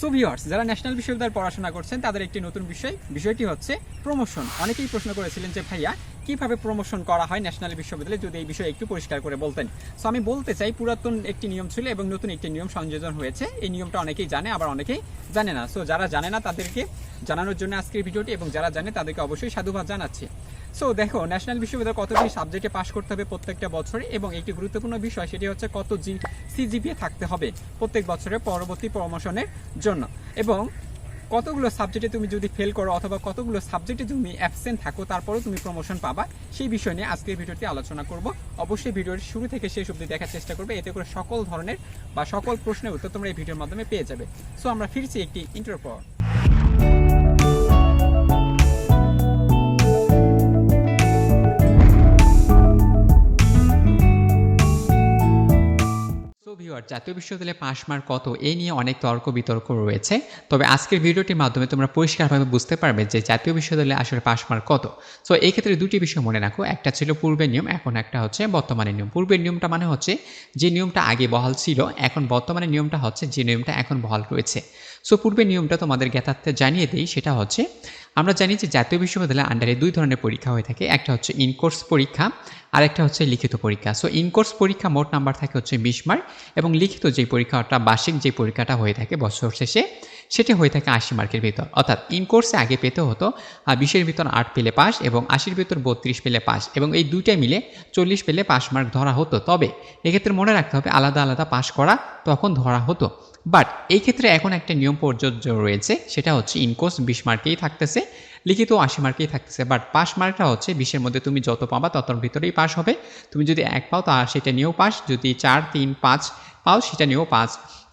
So viewers যারা national বিশ্ববিদ্যালয়ে পড়াশোনা করছেন, তাদের একটি নতুন বিষয়। বিষয়টি হচ্ছে প্রমোশন অনেকেই প্রশ্ন করেছিলেন যে, ভাইয়া কীভাবে প্রমোশন করা হয় ন্যাশনাল বিশ্ববিদ্যালয়ে, যদি এই বিষয়ে একটু পরিষ্কার করে বলতেন। সো আমি বলতে চাই, পুরাতন একটি নিয়ম ছিল এবং নতুন একটি নিয়ম সংযোজন হয়েছে। এই নিয়মটা অনেকেই জানে, আবার অনেকেই জানে না। সো যারা জানে না তাদেরকে জানানোর জন্য আজকের ভিডিওটি এবং যারা জানে তাদেরকে অবশ্যই সাধুবাদ জানাচ্ছি। সো দেখো ন্যাশনাল বিশ্ববিদ্যালয় কতটি সাবজেক্টে পাশ করতে হবে প্রত্যেকটা বছরে এবং একটি গুরুত্বপূর্ণ বিষয় সেটি হচ্ছে কত জি সিজিপিএ থাকতে হবে প্রত্যেক বছরে পরবর্তী প্রমোশনের জন্য। এবং কতগুলো সাবজেক্টে তুমি যদি ফেল করো অথবা কতগুলো সাবজেক্টে তুমি অ্যাবসেন্ট থাকো, তারপরেও তুমি প্রমোশন পাবা। সেই বিষয় নিয়ে আজকের ভিডিওটি আলোচনা করব। অবশ্যই ভিডিওর শুরু থেকে শেষ অবধি দেখার চেষ্টা করবে। এতে করে সকল ধরনের বা সকল প্রশ্নের উত্তর তোমরা এই ভিডিওর মাধ্যমে পেয়ে যাবে। সো আমরা ফিরছি একটি ইন্টার জাতীয় বিশ্ববিদ্যালয়ে পাশ মার্ক কত, এই নিয়ে অনেক তর্ক বিতর্ক রয়েছে। তবে আজকের ভিডিওটির মাধ্যমে তোমরা পরিষ্কারভাবে বুঝতে পারবে যে জাতীয় বিশ্ববিদ্যালয়ে আসলে পাশ মার্ক কত। সো এই ক্ষেত্রে দুটি বিষয় মনে রাখো। একটা ছিল পূর্বের নিয়ম, এখন একটা হচ্ছে বর্তমানের নিয়ম। পূর্বের নিয়মটা মানে হচ্ছে যে নিয়মটা আগে বহাল ছিল, এখন বর্তমানে নিয়মটা হচ্ছে যে নিয়মটা এখন বহাল রয়েছে। সো পূর্বের নিয়মটা তোমাদের জ্ঞাতার্থে জানিয়ে দিই, সেটা হচ্ছে আমরা জানি যে জাতীয় বিশ্ববিদ্যালয়ের আন্ডারে দুই ধরনের পরীক্ষা হয়ে থাকে। একটা হচ্ছে ইনকোর্স পরীক্ষা, আর একটা হচ্ছে লিখিত পরীক্ষা। সো ইনকোর্স পরীক্ষা মোট নাম্বার থাকে হচ্ছে বিশ মার্ক এবং লিখিত যে পরীক্ষাটা, বার্ষিক যে পরীক্ষাটা হয়ে থাকে বছর শেষে সেটা হয়ে থাকে আশি মার্কের ভিতর। অর্থাৎ ইন কোর্সে আগে পেতে হতো বিশের ভিতর আট পেলে পাস এবং আশির ভিতর বত্রিশ পেলে পাস এবং এই দুইটাই মিলে চল্লিশ পেলে পাস মার্ক ধরা হতো। তবে এক্ষেত্রে মনে রাখতে হবে আলাদা আলাদা পাস করা তখন ধরা হতো। বাট এই ক্ষেত্রে এখন একটা নিয়ম প্রযোজ্য রয়েছে, সেটা হচ্ছে ইনকোর্স বিশ মার্কেই থাকতেছে, লিখিত আশি মার্কেই থাকতেছে। বাট পাস মার্কটা হচ্ছে বিশের মধ্যে তুমি যত পাবা ততর ভিতরেই পাস হবে। তুমি যদি এক পাও তা সেটা নিয়েও পাস, যদি চার, তিন, পাঁচ পাও সেটা নিয়েও পাস।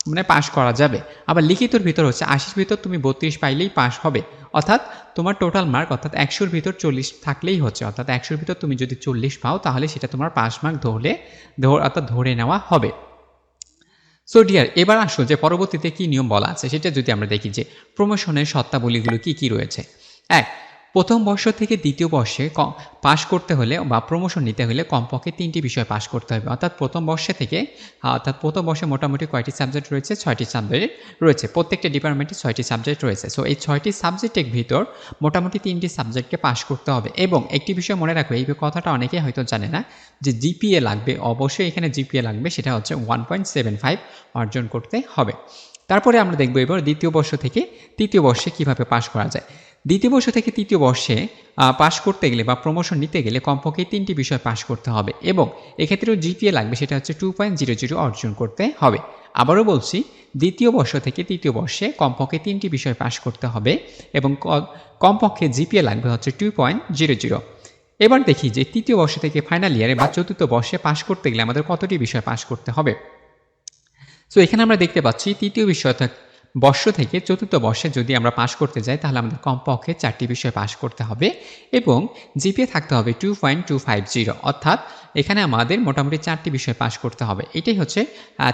মানে পাশ করা যাবে। আবার লিখিতর ভিতর হচ্ছে আশির ভিতর তুমি বত্রিশ পাইলেই পাশ হবে। অর্থাৎ তোমার টোটাল মার্ক অর্থাৎ একশোর ভিতর চল্লিশ থাকলেই হচ্ছে। অর্থাৎ একশোর ভিতর তুমি যদি চল্লিশ পাও তাহলে সেটা তোমার পাশ মার্ক ধরলে ধর- অর্থাৎ ধরে নেওয়া হবে। সো ডিয়ার এবার আসো যে পরবর্তীতে কি নিয়ম বলা আছে? সেটা যদি আমরা দেখি যে প্রমোশনের সত্তাবলীগুলো কি কি রয়েছে? এক প্রথম বর্ষ থেকে দ্বিতীয় বর্ষে পাশ করতে হলে বা প্রমোশন নিতে হলে কমপক্ষে তিনটি বিষয় পাশ করতে হবে। অর্থাৎ প্রথম বর্ষে থেকে অর্থাৎ প্রথম বর্ষে মোটামুটি কয়টি সাবজেক্ট রয়েছে? ছয়টি সাবজেক্ট রয়েছে। প্রত্যেকটা ডিপার্টমেন্টে ছয়টি সাবজেক্ট রয়েছে। সো এই ছয়টি সাবজেক্টের ভিতর মোটামুটি তিনটি সাবজেক্টকে পাশ করতে হবে। এবং একটি বিষয় মনে রাখবে, এই কথাটা অনেকেই হয়তো জানে না যে জিপিএ লাগবে। অবশ্যই এখানে জিপিএ লাগবে। সেটা হচ্ছে ওয়ান পয়েন্ট সেভেন ফাইভ অর্জন করতে হবে। তারপরে আমরা দেখব এবার দ্বিতীয় বর্ষ থেকে তৃতীয় বর্ষে কীভাবে পাশ করা যায়। দ্বিতীয় বর্ষ থেকে তৃতীয় বর্ষে পাশ করতে গেলে বা প্রমোশন নিতে গেলে কমপক্ষে তিনটি বিষয় পাশ করতে হবে এবং এক্ষেত্রেও জিপিএ লাগবে, সেটা হচ্ছে টু পয়েন্ট জিরো জিরো অর্জন করতে হবে। আবারও বলছি, দ্বিতীয় বর্ষ থেকে তৃতীয় বর্ষে কমপক্ষে তিনটি বিষয় পাশ করতে হবে এবং কমপক্ষে জিপিএ লাগবে হচ্ছে টু পয়েন্ট জিরো জিরো এবার দেখি যে তৃতীয় বর্ষ থেকে ফাইনাল ইয়ারে বা চতুর্থ বর্ষে পাশ করতে গেলে আমাদের কতটি বিষয় পাশ করতে হবে। সো এখানে আমরা দেখতে পাচ্ছি তৃতীয় বিষয় বর্ষ থেকে চতুর্থ বর্ষে যদি আমরা পাশ করতে যাই, তাহলে আমাদের কমপক্ষে চারটি বিষয় পাশ করতে হবে এবং জিপিএ থাকতে হবে two point two five zero অর্থাৎ এখানে আমাদের মোটামুটি চারটি বিষয় পাশ করতে হবে। এটাই হচ্ছে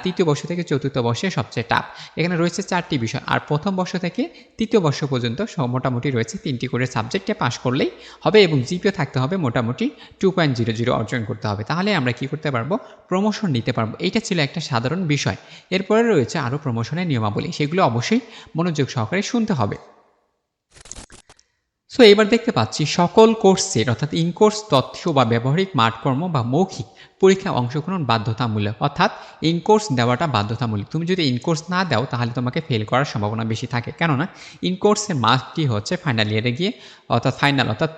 তৃতীয় বর্ষ থেকে চতুর্থ বর্ষে সবচেয়ে টাফ এখানে রয়েছে চারটি বিষয়। আর প্রথম বর্ষ থেকে তৃতীয় বর্ষ পর্যন্ত মোটামুটি রয়েছে তিনটি করে সাবজেক্টে পাশ করলেই হবে এবং জিপিও থাকতে হবে মোটামুটি টু পয়েন্ট জিরো জিরো অর্জন করতে হবে। তাহলে আমরা কি করতে পারব? প্রমোশন নিতে পারব। এটা ছিল একটা সাধারণ বিষয়। এরপরে রয়েছে আরও প্রমোশনের নিয়মাবলী। সেগুলো অবশ্যই মনোযোগ সহকারে শুনতে হবে। সো এবার দেখতে পাচ্ছি সকল কোর্সের অর্থাৎ ইনকোর্স তথ্য বা ব্যবহারিক মাঠকর্ম বা মৌখিক পরীক্ষায় অংশগ্রহণ বাধ্যতামূলক। অর্থাৎ ইনকোর্স দেওয়াটা বাধ্যতামূলক। তুমি যদি ইনকোর্স না দাও, তাহলে তোমাকে ফেল করার সম্ভাবনা বেশি থাকে। কেননা ইনকোর্সের মার্কটি হচ্ছে ফাইনাল ইয়ারে গিয়ে, অর্থাৎ ফাইনাল অর্থাৎ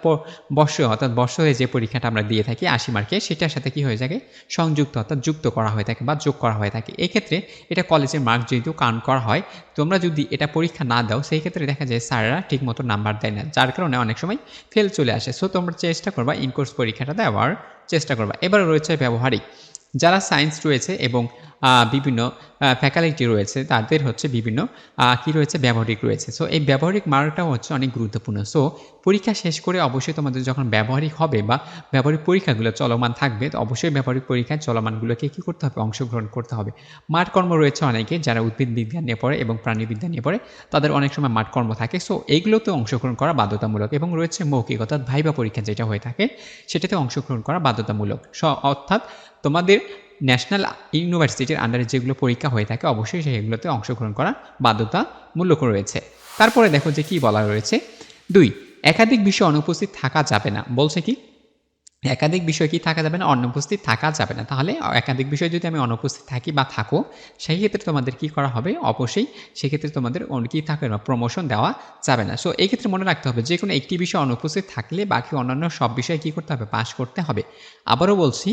বর্ষ, অর্থাৎ বর্ষে যে পরীক্ষাটা আমরা দিয়ে থাকি আশি মার্কে সেটার সাথে কি হয়ে থাকে? সংযুক্ত, অর্থাৎ যুক্ত করা হয়ে থাকে বা যোগ করা হয়ে থাকে। এক্ষেত্রে এটা কলেজের মার্ক যেহেতু কাউন্ট করা হয়, তোমরা যদি এটা পরীক্ষা না দাও, সেই ক্ষেত্রে দেখা যায় স্যাররা ঠিকমতো নাম্বার দেয় না। যার কারণে অনেক সময় ফেল চলে আসে। সো তোমরা চেষ্টা করবা ইনকোর্স পরীক্ষাটা দেওয়ার চেষ্টা করবা। এবার রয়েছে ব্যবহারিক। যারা সায়েন্স রয়েছে এবং বিভিন্ন ফ্যাকাল্টি রয়েছে, তাদের হচ্ছে বিভিন্ন কি রয়েছে, ব্যবহারিক রয়েছে। সো এই ব্যবহারিক মার্কটাও হচ্ছে অনেক গুরুত্বপূর্ণ। সো পরীক্ষা শেষ করে অবশ্যই তোমাদের যখন ব্যবহারিক হবে বা ব্যবহারিক পরীক্ষাগুলো চলমান থাকবে, তো অবশ্যই ব্যবহারিক পরীক্ষায় চলমানগুলোকে কী করতে হবে? অংশগ্রহণ করতে হবে। মাঠ কর্ম রয়েছে অনেকে যারা উদ্ভিদ বিজ্ঞান নিয়ে পড়ে এবং প্রাণীবিদ্যা নিয়ে পড়ে, তাদের অনেক সময় মাঠ কর্ম থাকে। সো এইগুলোতে অংশগ্রহণ করা বাধ্যতামূলক এবং রয়েছে মৌখিক, অর্থাৎ ভাইবা পরীক্ষা যেটা হয়ে থাকে, সেটাতে অংশগ্রহণ করা বাধ্যতামূলক। স- অর্থাৎ তোমাদের ন্যাশনাল ইউনিভার্সিটির আন্ডারে যেগুলো পরীক্ষা হয়ে থাকে, অবশ্যই সেগুলোতে অংশগ্রহণ করার বাধ্যতামূলক রয়েছে। তারপরে দেখো যে কি বলা রয়েছে। দুই, একাধিক বিষয় অনুপস্থিত থাকা যাবে না। বলছে কি? একাধিক বিষয় কি থাকা যাবে না? অনুপস্থিত থাকা যাবে না। তাহলে একাধিক বিষয় যদি আমি অনুপস্থিত থাকি বা থাকো সেই ক্ষেত্রে তোমাদের কি করা হবে? অবশ্যই সেক্ষেত্রে তোমাদের কি থাকবে না? প্রমোশন দেওয়া যাবে না। সো এই ক্ষেত্রে মনে রাখতে হবে যে কোনো একটি বিষয় অনুপস্থিত থাকলে বাকি অন্যান্য সব বিষয়ে কি করতে হবে? পাশ করতে হবে। আবারও বলছি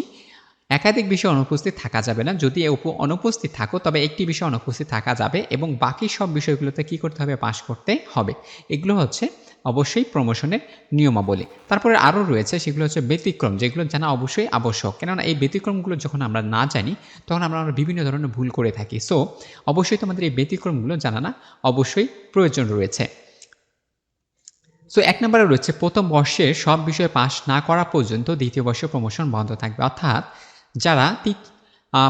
একাধিক বিষয় অনুপস্থিত থাকা যাবে না। যদি অনুপস্থিত থাকো, তবে একটি বিষয় অনুপস্থিত থাকা যাবে এবং বাকি সব বিষয়গুলোতে কি করতে হবে? পাশ করতে হবে। এগুলো হচ্ছে অবশ্যই প্রমোশনের নিয়মাবলী। তারপরে আরও রয়েছে, সেগুলো হচ্ছে ব্যতিক্রম, যেগুলো জানা অবশ্যই আবশ্যক। কেননা এই ব্যতিক্রমগুলো যখন আমরা না জানি, তখন আমরা আমরা বিভিন্ন ধরনের ভুল করে থাকি। সো অবশ্যই তোমাদের এই ব্যতিক্রমগুলো জানানা অবশ্যই প্রয়োজন রয়েছে। সো এক নম্বরে রয়েছে, প্রথম বর্ষে সব বিষয়ে পাশ না করা পর্যন্ত দ্বিতীয় বর্ষে প্রমোশন বন্ধ থাকবে। অর্থাৎ যারা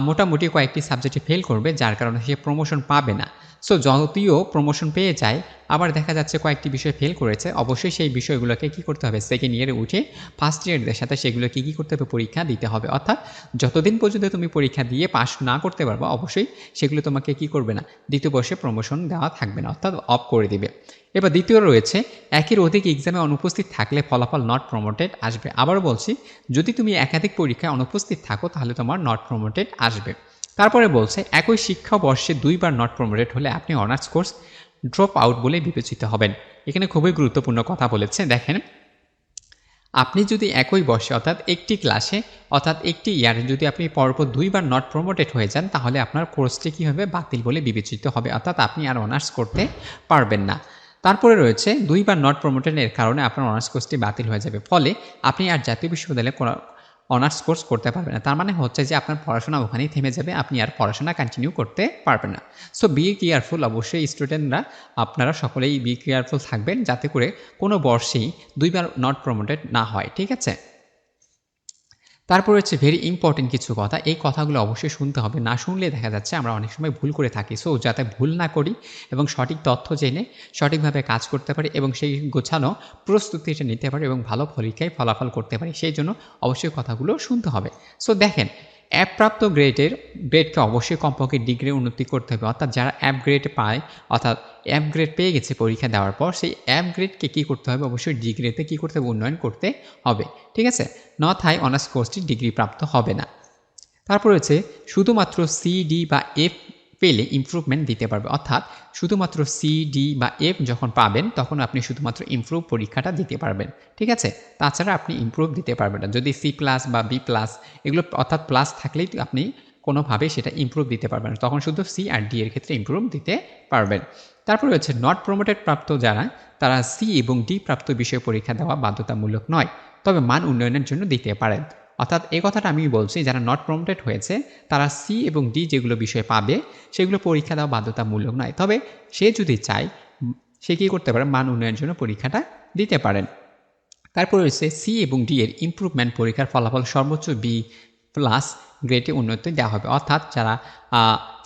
মোটামুটি কয়েকটি সাবজেক্টে ফেল করবে যার কারণে সে প্রমোশন পাবে না। সো যদিও প্রমোশন পেয়ে যায়, আবার দেখা যাচ্ছে কয়েকটি বিষয় ফেল করেছে, অবশ্যই সেই বিষয়গুলোকে কি করতে হবে? সেকেন্ড ইয়ারে উঠে ফার্স্ট ইয়ারদের সাথে সেগুলোকে কি করতে হবে? পরীক্ষা দিতে হবে। অর্থাৎ যতদিন পর্যন্ত তুমি পরীক্ষা দিয়ে পাশ না করতে পারবে, অবশ্যই সেগুলো তোমাকে কি করবে না? দ্বিতীয় বর্ষে প্রমোশন দেওয়া থাকবে না, অর্থাৎ অফ করে দিবে। এবার দ্বিতীয় রয়েছে, একের অধিক এক্সামে অনুপস্থিত থাকলে ফলাফল নট প্রমোটেড আসবে। আবার বলছি, যদি তুমি একাধিক পরীক্ষায় অনুপস্থিত থাকো, তাহলে তোমার নট প্রমোটেড আসবে। তারপরে বলছে, একই শিক্ষাবর্ষে দুইবার নট প্রমোটেড হলে আপনি অনার্স কোর্স ড্রপ আউট বলে বিবেচিত হবেন। এখানে খুবই গুরুত্বপূর্ণ কথা বলেছে। দেখেন, আপনি যদি একই বর্ষে, অর্থাৎ একটি ক্লাসে অর্থাৎ একটি ইয়ারে যদি আপনি পরপর দুইবার নট প্রমোটেড হয়ে যান, তাহলে আপনার কোর্সটি কী হবে বাতিল বলে বিবেচিত হবে? অর্থাৎ আপনি আর অনার্স করতে পারবেন না। তারপরে রয়েছে, দুইবার নট প্রমোটেডের কারণে আপনার অনার্স কোর্সটি বাতিল হয়ে যাবে। ফলে আপনি আর জাতীয় বিশ্ববিদ্যালয়ে অনার্স কোর্স করতে পারবে না। তার মানে হচ্ছে যে আপনার পড়াশোনা ওখানেই থেমে যাবে, আপনি আর পড়াশোনা কন্টিনিউ করতে পারবেন না। সো বি কেয়ারফুল অবশ্যই স্টুডেন্টরা আপনারা সকলেই বি কেয়ারফুল থাকবেন যাতে করে কোনো বর্ষেই দুইবার নট প্রমোটেড না হয়, ঠিক আছে? তারপর হচ্ছে ভেরি ইম্পর্টেন্ট কিছু কথা। এই কথাগুলো অবশ্যই শুনতে হবে। না শুনলে দেখা যাচ্ছে আমরা অনেক সময় ভুল করে থাকি। সো যাতে ভুল না করি এবং সঠিক তথ্য জেনে সঠিকভাবে কাজ করতে পারি এবং সেই গোছানো প্রস্তুতিটা নিতে পারি এবং ভালো পরীক্ষায় ফলাফল করতে পারি, সেই জন্য অবশ্যই কথাগুলো শুনতে হবে। সো দেখেন অ্যাপপ্রাপ্ত গ্রেডের, গ্রেডকে অবশ্যই কমপক্ষে ডিগ্রি উন্নতি করতে হবে। অর্থাৎ যারা অ্যাপ গ্রেড পায়, অর্থাৎ অ্যাপ গ্রেড পেয়ে গেছে পরীক্ষা দেওয়ার পর, সেই অ্যাপ গ্রেডকে কী করতে হবে? অবশ্যই ডিগ্রিতে কী করতে হবে? উন্নয়ন করতে হবে। ঠিক আছে? নথায় অনার্স কোর্সটি ডিগ্রি প্রাপ্ত হবে না। তারপর হচ্ছে শুধুমাত্র সি ডি বা এফ পেলে ইমপ্রুভমেন্ট দিতে পারবে। অর্থাৎ শুধুমাত্র সি ডি বা এফ যখন পাবেন, তখন আপনি শুধুমাত্র ইমপ্রুভ পরীক্ষাটা দিতে পারবেন। ঠিক আছে? তাছাড়া আপনি ইমপ্রুভ দিতে পারবেন না। যদি সি প্লাস বা বি প্লাস এগুলো অর্থাৎ প্লাস থাকলেই আপনি কোনোভাবে সেটা ইমপ্রুভ দিতে পারবেন তখন শুধু সি আর ডি এর ক্ষেত্রে ইমপ্রুভ দিতে পারবেন। তারপরে হচ্ছে নট প্রমোটেড প্রাপ্ত যারা, তারা সি এবং ডি প্রাপ্ত বিষয় পরীক্ষা দেওয়া বাধ্যতামূলক নয়। তবে মান উন্নয়নের জন্য দিতে পারেন। অর্থাৎ এই কথাটা আমি বলছি, যারা নট প্রমোটেড হয়েছে, তারা সি এবং ডি যেগুলো বিষয় পাবে, সেগুলো পরীক্ষা দেওয়া বাধ্যতামূলক নয়। তবে সে যদি চায়, সে কী করতে পারে? মান উন্নয়নের জন্য পরীক্ষাটা দিতে পারেন। তারপর রয়েছে সি এবং ডি এর ইমপ্রুভমেন্ট পরীক্ষার ফলাফল সর্বোচ্চ বি প্লাস গ্রেডে উন্নতি দেওয়া হবে। অর্থাৎ যারা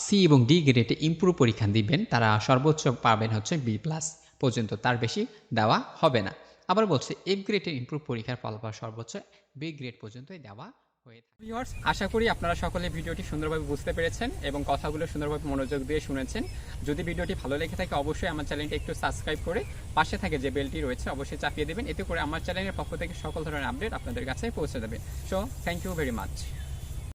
সি এবং ডি গ্রেডে ইমপ্রুভ পরীক্ষা দিবেন, তারা সর্বোচ্চ পাবেন হচ্ছে বি প্লাস পর্যন্ত। তার বেশি দেওয়া হবে না। আবার বলছে এফ গ্রেডের ইমপ্রুভ পরীক্ষার ফলাফল সর্বোচ্চ বি গ্রেড পর্যন্তই দেওয়া ভিউয়ার্স আশা করি আপনারা সকলে ভিডিওটি সুন্দরভাবে বুঝতে পেরেছেন এবং কথাগুলো সুন্দরভাবে মনোযোগ দিয়ে শুনেছেন। যদি ভিডিওটি ভালো লেগে থাকে, অবশ্যই আমার চ্যানেলটি একটু সাবস্ক্রাইব করে পাশে থাকে যে বেলটি রয়েছে, অবশ্যই চাপিয়ে দেবেন। এতে করে আমার চ্যানেলের পক্ষ থেকে সকল ধরনের আপডেট আপনাদের কাছে পৌঁছে দেবে। So thank you very much